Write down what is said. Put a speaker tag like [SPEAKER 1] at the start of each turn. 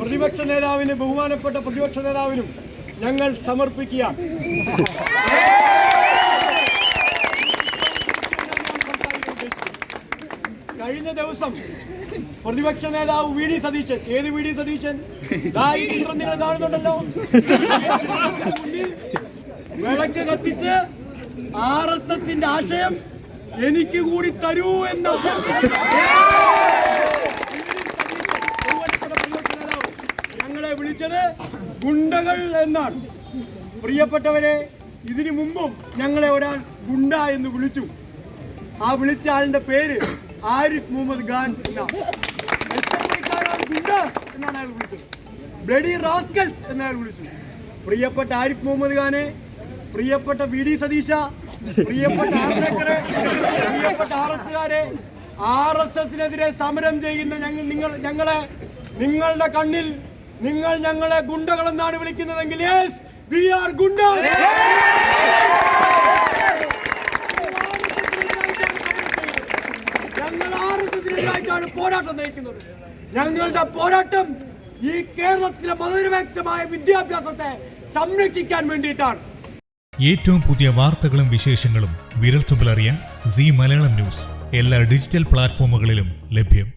[SPEAKER 1] പ്രതിപക്ഷ നേതാവിന് ബഹുമാനപ്പെട്ട പ്രതിപക്ഷ നേതാവിനും ഞങ്ങൾ സമർപ്പിക്കുകയാണ്. കഴിഞ്ഞ ദിവസം പ്രതിപക്ഷ നേതാവ് വി ഡി സതീശൻ ഏത് വി ഡി സതീശൻ? കാണുന്നുണ്ടല്ലോ. വിളക്ക് കത്തിച്ച് ആർ എസ് എസിന്റെ ആശയം എനിക്ക് കൂടി തരൂ എന്ന ഞങ്ങളെ വിളിച്ചത് ഗുണ്ടകൾ എന്നാണ്. പ്രിയപ്പെട്ടവരെ ഇതിനു മുമ്പും ഞങ്ങളെ ഒരാൾ ഗുണ്ട എന്ന് വിളിച്ചു. ആ വിളിച്ച ആളിന്റെ പേര് ആരിഫ് മുഹമ്മദ് ഖാൻ എന്നാണ്. ഗുണ്ടാസ് എന്നാണ് അയാൾ വിളിച്ചത്? ബ്ലഡി റാസ്കൽസ് എന്ന് അയാൾ വിളിച്ചു പ്രിയപ്പെട്ട ആരിഫ് മുഹമ്മദ് ഖാനെ പ്രിയപ്പെട്ട വി ഡി സതീശ പ്രിയപ്പെട്ട ആംബേദ്കറെ പ്രിയപ്പെട്ട ആർ എസ്കാരെ ആർ എസ് എസിനെതിരെ സമരം ചെയ്യുന്ന ഞങ്ങൾ നിങ്ങൾ ഞങ്ങളെ നിങ്ങളുടെ കണ്ണിൽ നിങ്ങൾ ഞങ്ങളെ ഗുണ്ടകളെന്നാണ് വിളിക്കുന്നതെങ്കിൽ യെസ് വി ആർ ഗുണ്ട ഞങ്ങൾ ആർ എസ് എസിനെതിരായിട്ടാണ് പോരാട്ടം നയിക്കുന്നത്. ഞങ്ങളുടെ പോരാട്ടം ഈ കേരളത്തിലെ മതനിരപേക്ഷമായ വിദ്യാഭ്യാസത്തെ സംരക്ഷിക്കാൻ വേണ്ടിയിട്ടാണ്.
[SPEAKER 2] ഏറ്റവും പുതിയ വാർത്തകളും വിശേഷങ്ങളും വിരൽത്തുമ്പിലറിയാൻ സി മലയാളം ന്യൂസ്. എല്ലാ ഡിജിറ്റൽ പ്ലാറ്റ്ഫോമുകളിലും ലഭ്യം.